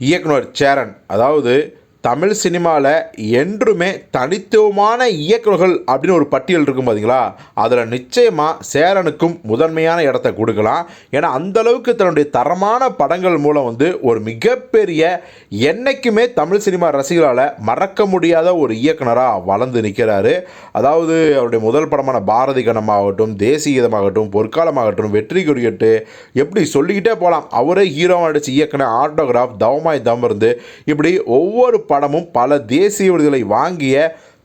இயக்குனர் சேரன். அதாவது தமிழ் சினிமாவில் என்றுமே தனித்துவமான இயக்குநர்கள் அப்படின்னு ஒரு பட்டியல் இருக்கும் பார்த்தீங்களா அதில் நிச்சயமாக சேரனுக்கும் முதன்மையான இடத்த கொடுக்கலாம். ஏன்னா அந்த அளவுக்கு தன்னுடைய தரமான படங்கள் மூலம் வந்து ஒரு மிகப்பெரிய என்றைக்குமே தமிழ் சினிமா ரசிகர்களால் மறக்க முடியாத ஒரு இயக்குனராக வளர்ந்து நிற்கிறாரு அதாவது அவருடைய முதல் படமான பாரதி கணமாகட்டும் தேசியதமாகட்டும் பொற்காலமாகட்டும் வெற்றி கொடிக்கட்டு எப்படி சொல்லிக்கிட்டே போகலாம் அவரே ஹீரோ அடித்து இயக்குன ஆட்டோகிராஃப் தவமாய் தம் இருந்து இப்படி ஒவ்வொரு படமும் பல தேசிய விருதுகளை வாங்கிய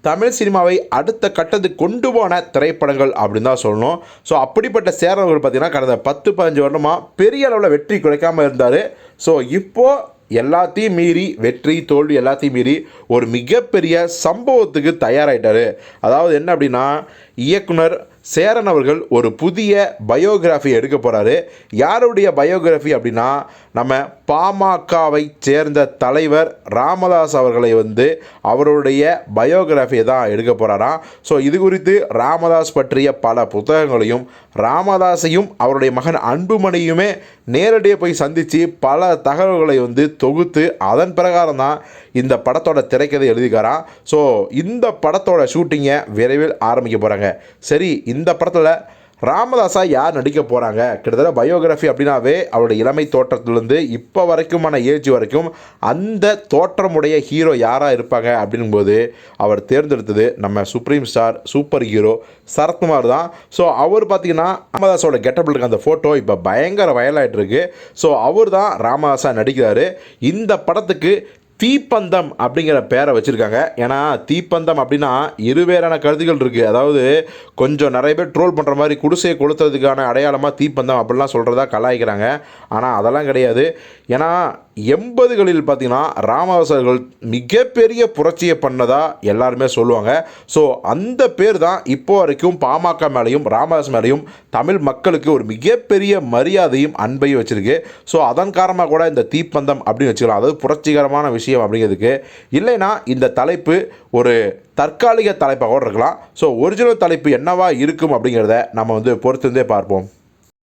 தமிழ் சினிமாவை அடுத்த கட்டத்துக்கு கொண்டு போன திரைப்படங்கள் அப்படின்னு தான் சொல்லணும். ஸோ அப்படிப்பட்ட சேரவர்கள் பார்த்தீங்கன்னா கடந்த பத்து பதினஞ்சு வருடமாக பெரிய அளவில் வெற்றி குறைக்காமல் இருந்தார். ஸோ இப்போது எல்லாத்தையும் மீறி வெற்றி தோல்வி எல்லாத்தையும் மீறி ஒரு மிகப்பெரிய சம்பவத்துக்கு தயாராகிட்டார் அதாவது என்ன அப்படின்னா இயக்குனர் சேரன் அவர்கள் ஒரு புதிய பயோகிராஃபி எடுக்க போகிறாரு யாருடைய பயோகிராஃபி அப்படின்னா நம்ம பாமகவை சேர்ந்த தலைவர் ராமதாஸ் அவர்களை வந்து அவருடைய பயோகிராஃபியை தான் எடுக்க போகிறாராம் ஸோ இது குறித்து ராமதாஸ் பற்றிய பல புத்தகங்களையும் ராமதாஸையும் அவருடைய மகன் அன்புமணியுமே நேரடியாக போய் சந்தித்து பல தகவல்களை வந்து தொகுத்து அதன் பிரகாரம் தான் இந்த படத்தோட திரைக்கதை எழுதிக்காரான் ஸோ இந்த படத்தோட ஷூட்டிங்கை விரைவில் ஆரம்பிக்க போகிறாங்க சரி இந்த படத்தில் ராமதாஸா யார் நடிக்க போகிறாங்க கிட்டத்தட்ட பயோகிராஃபி அப்படின்னாவே அவருடைய இளமை தோற்றத்திலேருந்து இப்போ வரைக்குமான ஏஜ் வரைக்கும் அந்த தோற்றமுடைய ஹீரோ யாராக இருப்பாங்க அப்படிங்கும்போது அவர் தேர்ந்தெடுத்தது நம்ம supreme star super hero Sarathkumar தான். ஸோ அவர் பார்த்தீங்கன்னா ராமதாஸோட கெட்டப்பில் இருக்க அந்த ஃபோட்டோ இப்போ பயங்கர வயலாயிட்டு இருக்கு. ஸோ அவர் தான் ராமதாஸா நடிக்கிறாரு. இந்த படத்துக்கு தீப்பந்தம் அப்படிங்கிற பேரை வச்சுருக்காங்க. ஏன்னா தீப்பந்தம் அப்படின்னா இருவேறான கருத்துகள் இருக்குது அதாவது கொஞ்சம் நிறைய பேர் ட்ரோல் பண்ணுற மாதிரி குடிசையை கொளுத்துறதுக்கான அடையாளமாக தீப்பந்தம் அப்படிலாம் சொல்கிறதா கலாய்க்கிறாங்க. ஆனால் அதெல்லாம் கிடையாது. ஏன்னா எண்பதுகளில் பார்த்தீங்கன்னா ராமதாசர்கள் மிகப்பெரிய புரட்சியை பண்ணதாக எல்லாருமே சொல்லுவாங்க. ஸோ அந்த பேர் தான் இப்போ வரைக்கும் பாமக மேலேயும் ராமதாஸ் மேலேயும் தமிழ் மக்களுக்கு ஒரு மிகப்பெரிய மரியாதையும் அன்பையும் வச்சுருக்கு. ஸோ அதன் காரணமாக கூட இந்த தீப்பந்தம் அப்படின்னு வச்சுக்கலாம். அதாவது புரட்சிகரமான விஷயம் அப்படிங்கிறதுக்கு. இல்லைன்னா இந்த தலைப்பு ஒரு தற்காலிக தலைப்பாக கூட இருக்கலாம். ஸோ ஒரிஜினல் தலைப்பு என்னவா இருக்கும் அப்படிங்கிறத நம்ம வந்து பொறுத்திருந்தே பார்ப்போம்.